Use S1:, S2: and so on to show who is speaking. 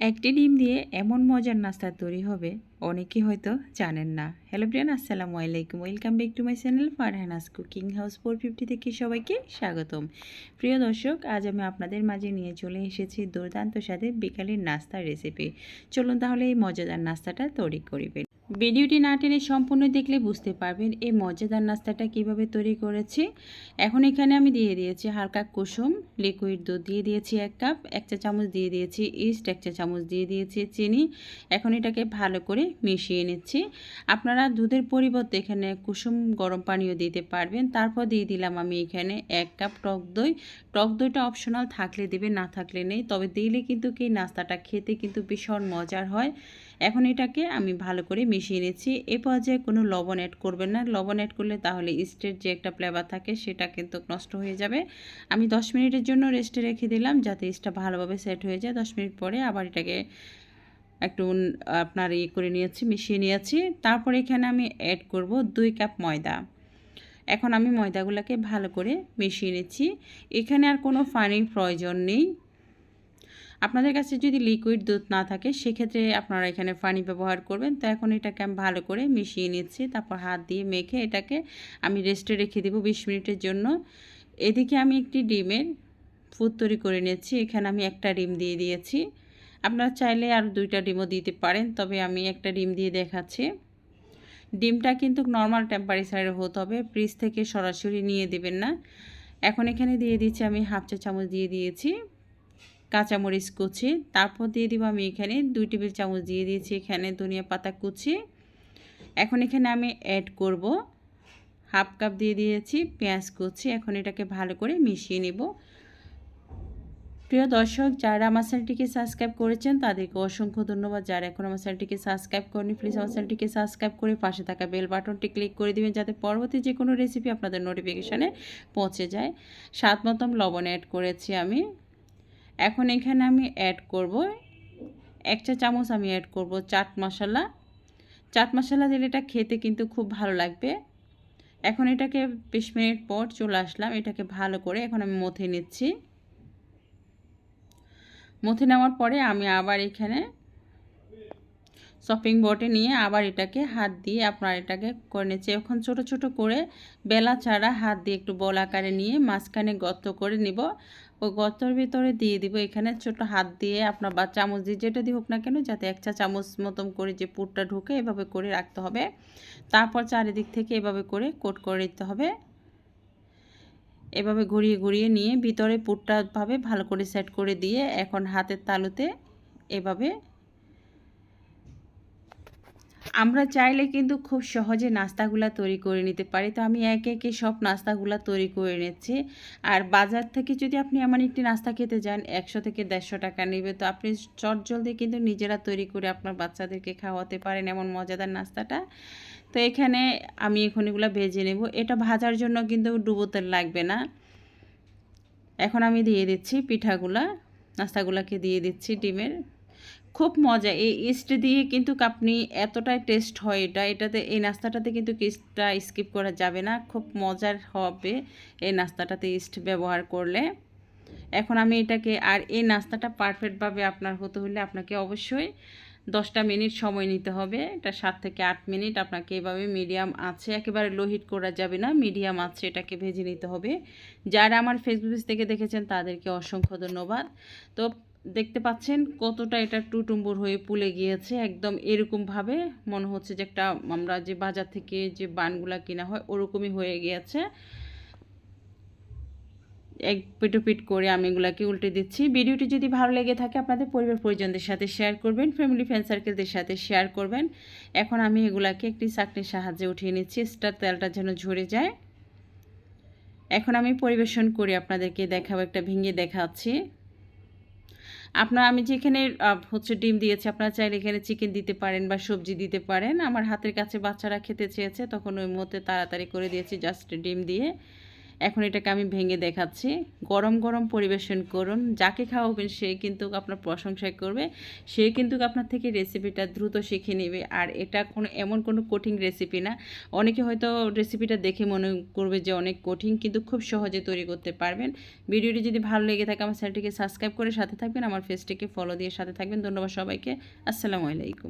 S1: একটি ডিম দিয়ে এমন মজার নাস্তা তৈরি হবে অনেকেই হয়তো জানেন না। হ্যালো ব্রিয়ান আসসালামু আলাইকুম। Welcome back to my channel Farhana's cooking house four fifty থেকে সবাইকে স্বাগতম। প্রিয় দর্শক, আজ আমি আপনাদের মাঝে নিয়ে চলে এসেছি দুর্দান্ত স্বাদে বিকালের নাস্তার রেসিপি চলুন তাহলে এই মজাদার নাস্তাটা তৈরি করিবেন ভিডিওটি না টেনে সম্পূর্ণ দেখলে বুঝতে পারবেন এই মজাদার নাস্তাটা কীভাবে তৈরি করেছি। এখন এখানে আমি দিয়ে দিয়েছি হালকা কুসুম লিকুইড দুধ দিয়ে দিয়েছি এক কাপ, এক চা চামচ দিয়ে দিয়েছি ইস্ট এক চা চামচ দিয়ে দিয়েছি চিনি। এখন এটাকে ভালো করে মিশিয়ে নিচ্ছি। আপনারা দুধের পরিবর্তে এখানে কুসুম গরম পানিও দিতে পারবেন। তারপর দিয়ে দিলাম আমি এখানে এক কাপ টক দই। টক দইটা অপশনাল থাকলে দেবে না থাকলে নেই। তবে দিলে কিন্তু কি, নাস্তাটা খেতে কিন্তু ভীষণ মজার হয়। এখন এটাকে আমি ভালো করে মিশিয়ে নিচ্ছি। এ পর্যায়ে কোনো লবণ অ্যাড করবেন না। লবণ অ্যাড করলে তাহলে ইস্টের যে একটা ফ্লেভার থাকে সেটা কিন্তু নষ্ট হয়ে যাবে। আমি 10 মিনিটের জন্য রেস্টে রেখে দিলাম যাতে ইস্টটা ভালোভাবে সেট হয়ে যায়। 10 মিনিট পরে আবার এটাকে একটু আপনার ইয়ে করে নিয়েছি, মিশিয়ে নিয়েছি। তারপর এখানে আমি অ্যাড করব দুই কাপ ময়দা। এখন আমি ময়দাগুলোকে ভালো করে মিশিয়ে নিচ্ছি। এখানে আর কোনো পানির প্রয়োজন নেই। আপনাদের কাছে যদি লিকুইড দুধ না থাকে, সেক্ষেত্রে আপনারা এখানে পানি ব্যবহার করবেন। তো এখন এটাকে আমি ভালো করে মিশিয়ে নিচ্ছি, তারপর হাত দিয়ে মেখে এটাকে আমি রেস্টে রেখে দেবো বিশ মিনিটের জন্য। এদিকে আমি একটি ডিমের ফুড তৈরি করে নিয়েছি এখানে আমি একটা ডিম দিয়ে দিয়েছি। আপনারা চাইলে আর দুইটা ডিমও দিতে পারেন, তবে আমি একটা ডিম দিয়ে দেখাচ্ছি। ডিমটা কিন্তু নর্মাল টেম্পারেচারে হতে হবে ফ্রিজ থেকে সরাসরি নিয়ে দেবেন না। এখন এখানে দিয়ে দিচ্ছি আমি হাফ চা চামচ দিয়ে দিয়েছি। কাঁচামরিচ কুচি, তারপর দিয়ে দিব আমি এখানে দুই টেবিল চামচ দিয়ে দিয়েছি এখানে ধনিয়া পাতা কুচি। এখন এখানে আমি অ্যাড করব হাফ কাপ দিয়ে দিয়েছি পেঁয়াজ কুচি, এখন এটাকে ভালো করে মিশিয়ে নেব। প্রিয় দর্শক, যারা আমার চ্যানেলটিকে সাবস্ক্রাইব করেছেন, তাদেরকে অসংখ্য ধন্যবাদ। যারা এখন আমার চ্যানেলটিকে সাবস্ক্রাইব করেনি প্লিজ আমার চ্যানেলটিকে সাবস্ক্রাইব করে পাশে থাকা বেল বাটনটি ক্লিক করে দিবেন, যাতে পরবর্তী যে কোনো রেসিপি আপনাদের নোটিফিকেশানে পৌঁছে যায়। স্বাদ মতন লবণ অ্যাড করেছি আমি। এখন এখানে আমি অ্যাড করব। এক চা চামচ আমি অ্যাড করব চাট মশলা। চাট মশলা দিলে এটা খেতে কিন্তু খুব ভালো লাগবে। এখন এটাকে বিশ মিনিট পর চলে আসলাম। এটাকে ভালো করে এখন আমি মথে নিচ্ছি। মথে নেওয়ার পরে আমি আবার এখানে শপিং বোর্ডে নিয়ে আবার এটাকে হাত দিয়ে আপনার এটাকে করে নিচ্ছে এখন ছোট ছোট করে বেলা ছাড়া হাত দিয়ে একটু বল আকারে নিয়ে মাঝখানে গর্ত করে নিব। ওই গর্তর ভিতরে দিয়ে দিব। এখানে ছোট হাত দিয়ে আপনার বা চামচ দিয়ে যেটা দিয়ে হোক না কেন, যাতে এক চা চামচ মতন করে যে পুরটা ঢুকে এভাবে করে রাখতে হবে। তারপর চারিদিক থেকে এভাবে করে কোট করে দিতে হবে। এভাবে ঘুরিয়ে ঘুরিয়ে নিয়ে ভিতরে পুরটাভাবে ভালো করে সেট করে দিয়ে এখন হাতের তালুতে এভাবে আমরা চাইলে কিন্তু খুব সহজে নাস্তাগুলা তৈরি করে নিতে পারি। তো আমি একে একে সব নাস্তাগুলা তৈরি করে নিচ্ছি। আর বাজার থেকে যদি আপনি এমন একটি নাস্তা খেতে যান, একশো থেকে দেড়শো টাকা নেবে। তো আপনি চট জলদি কিন্তু নিজেরা তৈরি করে আপনার বাচ্চাদেরকে খাওয়াতে পারেন এমন মজাদার নাস্তাটা। তো এখানে আমি এখন এগুলো ভেজে নেব। এটা ভাজার জন্য কিন্তু ডুবোতে লাগবে না। এখন আমি দিয়ে দিচ্ছি পিঠাগুলা। নাস্তাগুলাকে দিয়ে দিচ্ছি ডিমের। খুব মজা। এই ইস্ট দিয়ে কিন্তু আপনি এতটাই টেস্ট হয় এটা, এটাতে, এই নাস্তাটাতে কিন্তু ইস্টটা স্কিপ করা যাবে না। খুব মজার হবে এই নাস্তাটাতে ইস্ট ব্যবহার করলে। এখন আমি এটাকে, আর এই নাস্তাটা পারফেক্টভাবে আপনার হতে হলে আপনাকে অবশ্যই দশটা মিনিট সময় নিতে হবে। এটা সাত থেকে আট মিনিট আপনাকে এভাবে মিডিয়াম আছে, একেবারে লোহিট করা যাবে না মিডিয়াম আছে এটাকে ভেজে নিতে হবে। যারা আমার ফেসবুক থেকে দেখেছেন তাদেরকে অসংখ্য ধন্যবাদ। তো দেখতে পাচ্ছেন কতটা এটা টুটুম্বুর হয়ে পুলে গিয়েছে। একদম এরকমভাবে মনে হচ্ছে যে একটা আমরা যে বাজার থেকে যে বানগুলা কেনা হয় ওরকমই হয়ে গিয়েছে। এক পিটো করে আমি এগুলাকে উল্টে দিচ্ছি। ভিডিওটি যদি ভালো লেগে থাকে আপনাদের পরিবার পরিজনদের সাথে শেয়ার করবেন, ফ্যামিলি ফ্রেন্ড সার্কেলদের সাথে শেয়ার করবেন। এখন আমি এগুলাকে একটি চাকনির সাহায্যে উঠিয়ে নিচ্ছি, স্টার তেলটা যেন ঝরে যায়। এখন আমি পরিবেশন করি, আপনাদেরকে দেখাবো, একটা ভেঙে দেখাচ্ছি। আপনার আমি যেখানে হচ্ছে ডিম দিয়েছি, আপনারা চাইলে এখানে চিকেন দিতে পারেন বা সবজি দিতে পারেন। আমার হাতের কাছে বাচ্চারা খেতে চেয়েছে, তখন ওই মতে তাড়াতাড়ি করে দিয়েছি জাস্ট ডিম দিয়ে। এখন এটাকে আমি ভেঙে দেখাচ্ছি। গরম গরম পরিবেশন করুন। যাকে খাওয়াবেন সে কিন্তু আপনার প্রশংসা করবে। সে কিন্তু আপনার থেকে রেসিপিটা দ্রুত শিখে নেবে। আর এটা কোনো, এমন কোনো কঠিন রেসিপি না। অনেকে হয়তো রেসিপিটা দেখে মনে করবে যে অনেক কঠিন, কিন্তু খুব সহজে তৈরি করতে পারবেন। ভিডিওটি যদি ভালো লেগে থাকে, আমার চ্যানেলটিকে সাবস্ক্রাইব করে সাথে থাকবেন। আমার ফেসটিকে ফলো দিয়ে সাথে থাকবেন। ধন্যবাদ সবাইকে। আসসালামু আলাইকুম।